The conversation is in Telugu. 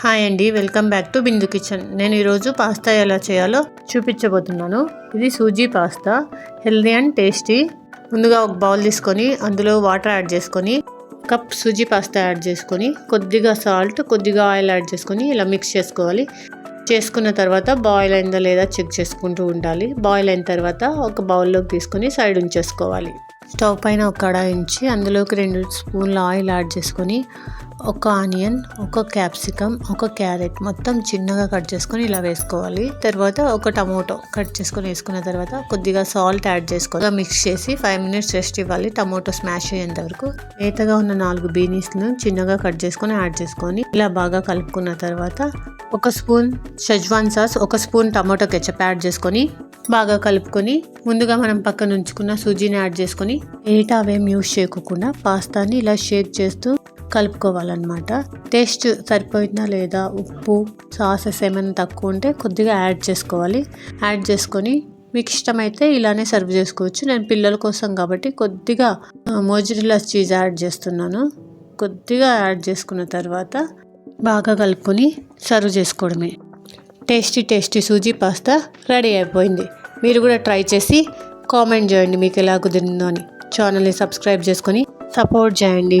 హాయ్ అండి welcome back to Bindu kitchen. నేను ఈరోజు పాస్తా ఎలా చేయాలో చూపించబోతున్నాను. ఇది sooji pasta healthy and tasty. ముందుగా ఒక బౌల్ తీసుకొని అందులో వాటర్ యాడ్ చేసుకొని కప్ సూజీ పాస్తా యాడ్ చేసుకొని కొద్దిగా సాల్ట్ కొద్దిగా ఆయిల్ యాడ్ చేసుకొని ఇలా మిక్స్ చేసుకోవాలి. చేసుకున్న తర్వాత బాయిల్ అయిందా లేదా చెక్ చేసుకుంటూ ఉండాలి. బాయిల్ అయిన తర్వాత ఒక బౌల్లోకి తీసుకొని సైడ్ ఉంచేసుకోవాలి. స్టవ్ పైన ఒక కడాయి ఉంచి అందులోకి రెండు స్పూన్ల ఆయిల్ యాడ్ చేసుకొని ఒక ఆనియన్ ఒక క్యాప్సికమ్ ఒక క్యారెట్ మొత్తం చిన్నగా కట్ చేసుకొని ఇలా వేసుకోవాలి. తర్వాత ఒక టమోటో కట్ చేసుకొని వేసుకున్న తర్వాత కొద్దిగా సాల్ట్ యాడ్ చేసుకొని మిక్స్ చేసి ఫైవ్ మినిట్స్ రెస్ట్ ఇవ్వాలి. టమోటో స్మాష్ అయ్యేంత వరకు. లేతగా ఉన్న నాలుగు బీనీస్ను చిన్నగా కట్ చేసుకొని యాడ్ చేసుకొని ఇలా బాగా కలుపుకున్న తర్వాత ఒక స్పూన్ షజ్వాన్ సాస్ ఒక స్పూన్ టమాటో కెచప్ యాడ్ చేసుకొని బాగా కలుపుకొని ముందుగా మనం పక్కన ఉంచుకున్న సూజీని యాడ్ చేసుకొని ఏటా అవేం యూస్ చేయకుండా పాస్తాని ఇలా షేక్ చేస్తూ కలుపుకోవాలన్నమాట. టేస్ట్ సరిపోయిందా లేదా? ఉప్పు సాసెస్ ఏమైనా తక్కువ ఉంటే కొద్దిగా యాడ్ చేసుకోవాలి. యాడ్ చేసుకొని మీకు ఇష్టమైతే ఇలానే సర్వ్ చేసుకోవచ్చు. నేను పిల్లల కోసం కాబట్టి కొద్దిగా మోజరిల్లా చీజ్ యాడ్ చేస్తున్నాను. కొద్దిగా యాడ్ చేసుకున్న తర్వాత బాగా కలుపుకొని సర్వ్ చేసుకోవడమే. Tasty tasty sooji pasta ready అయిపోయింది. మీరు కూడా ట్రై చేసి కామెంట్ చేయండి మీకు ఎలా కుదిరిందో అని. ఛానల్ని సబ్స్క్రైబ్ చేసుకొని సపోర్ట్ చేయండి.